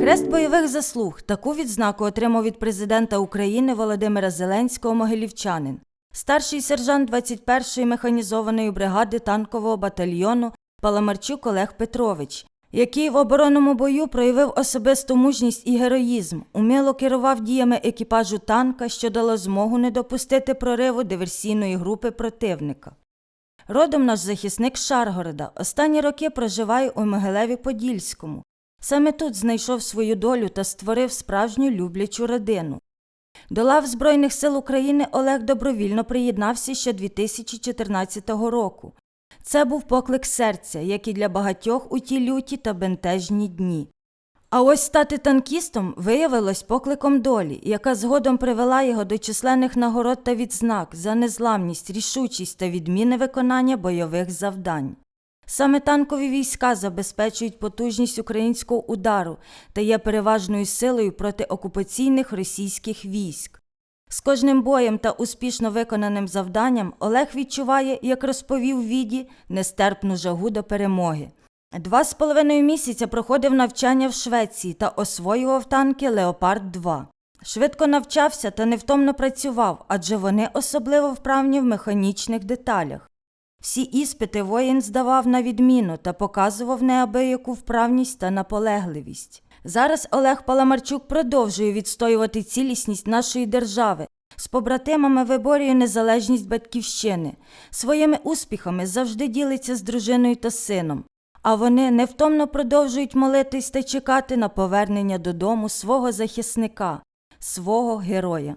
Хрест бойових заслуг таку відзнаку отримав від президента України Володимира Зеленського могилівчанин, старший сержант 21-ї механізованої бригади танкового батальйону Паламарчук Олег Петрович, який в оборонному бою проявив особисту мужність і героїзм, уміло керував діями екіпажу танка, що дало змогу не допустити прориву диверсійної групи противника. Родом наш захисник Шаргорода останні роки проживає у Могилеві Подільському. Саме тут знайшов свою долю та створив справжню люблячу родину. До лав Збройних сил України Олег добровільно приєднався ще 2014 року. Це був поклик серця, як і для багатьох у ті люті та бентежні дні. А ось стати танкістом виявилось покликом долі, яка згодом привела його до численних нагород та відзнак за незламність, рішучість та відмінне виконання бойових завдань. Саме танкові війська забезпечують потужність українського удару та є переважною силою проти окупаційних російських військ. З кожним боєм та успішно виконаним завданням Олег відчуває, як розповів Віді, нестерпну жагу до перемоги. Два з половиною місяця проходив навчання в Швеції та освоював танки Леопард 2 Швидко навчався та невтомно працював, адже вони особливо вправні в механічних деталях. Всі іспити воїн здавав на відміну та показував неабияку вправність та наполегливість. Зараз Олег Паламарчук продовжує відстоювати цілісність нашої держави. З побратимами виборює незалежність батьківщини. Своїми успіхами завжди ділиться з дружиною та сином. А вони невтомно продовжують молитись та чекати на повернення додому свого захисника, свого героя.